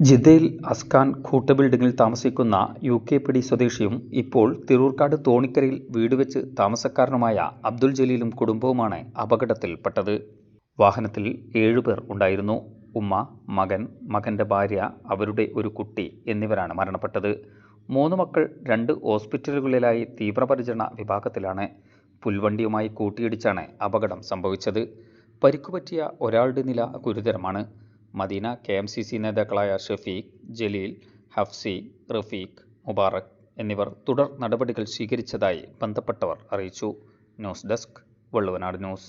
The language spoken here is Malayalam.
ജിദ്ദയിൽ അസ്കാൻ കൂട്ട ബിൽഡിങ്ങിൽ താമസിക്കുന്ന യു കെ പിടി സ്വദേശിയും ഇപ്പോൾ തിരൂർക്കാട് തോണിക്കരയിൽ വീട് വെച്ച് താമസക്കാരനുമായ അബ്ദുൽ ജലീലും കുടുംബവുമാണ് അപകടത്തിൽപ്പെട്ടത്. വാഹനത്തിൽ ഏഴുപേർ ഉണ്ടായിരുന്നു. ഉമ്മ മകൻ മകന്റെ ഭാര്യ അവരുടെ ഒരു കുട്ടി എന്നിവരാണ് മരണപ്പെട്ടത്. മൂന്ന് മക്കൾ രണ്ട് ഹോസ്പിറ്റലുകളിലായി തീവ്രപരിചരണ വിഭാഗത്തിലാണ് പുൽവണ്ടിയുമായി കൂട്ടിയിടിച്ചാണ് അപകടം സംഭവിച്ചത്. പരിക്കുപറ്റിയ ഒരാളുടെ നില ഗുരുതരമാണ്. Medina K M C C നേതാക്കളായ ഷഫീഖ് ജലീൽ ഹഫ്സി റഫീഖ് മുബാറക് എന്നിവർ തുടർ നടപടികൾ സ്വീകരിച്ചതായി ബന്ധപ്പെട്ടവർ അറിയിച്ചു. News desk Valluvanad news.